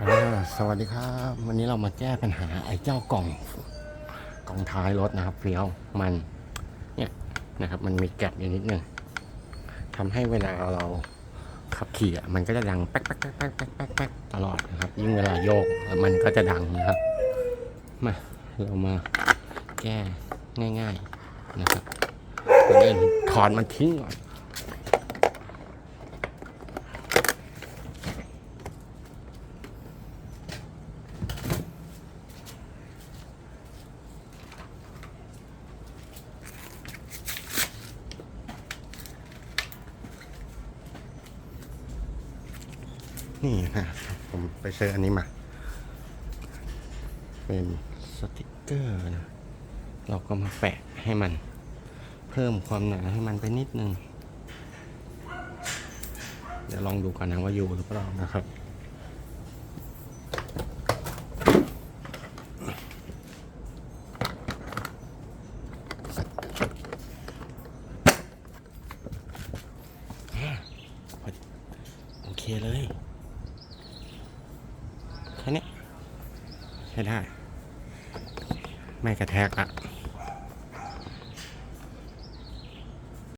สวัสดีครับ วันนี้เรามาแก้ปัญหาไอ้เจ้ากล่องกล่องท้ายรถนะครับเฟี้ยวมันเนี่ยนะครับมันมีแกลบอยู่นิดนึงทำให้เวลาเราขับขี่มันก็จะดังแป๊กแป๊กแป๊กแป๊กแป๊กแป๊กตลอดนะครับ ยิ่งเวลาโยกมันก็จะดังนะครับมาเรามาแก้ง่าย ๆนะครับก่อนอื่นถอนมันทิ้งก่อน นี่นะผมไปซื้ออันนี้มา เป็นสติกเกอร์นะ เราก็มาแปะให้มัน เพิ่มความหนาให้มันไปนิดนึง เดี๋ยวลองดูกันนะว่าอยู่หรือเปล่านะครับโอเคเลย แค่นี้ใช้ได้ ไม่กระแทกอะ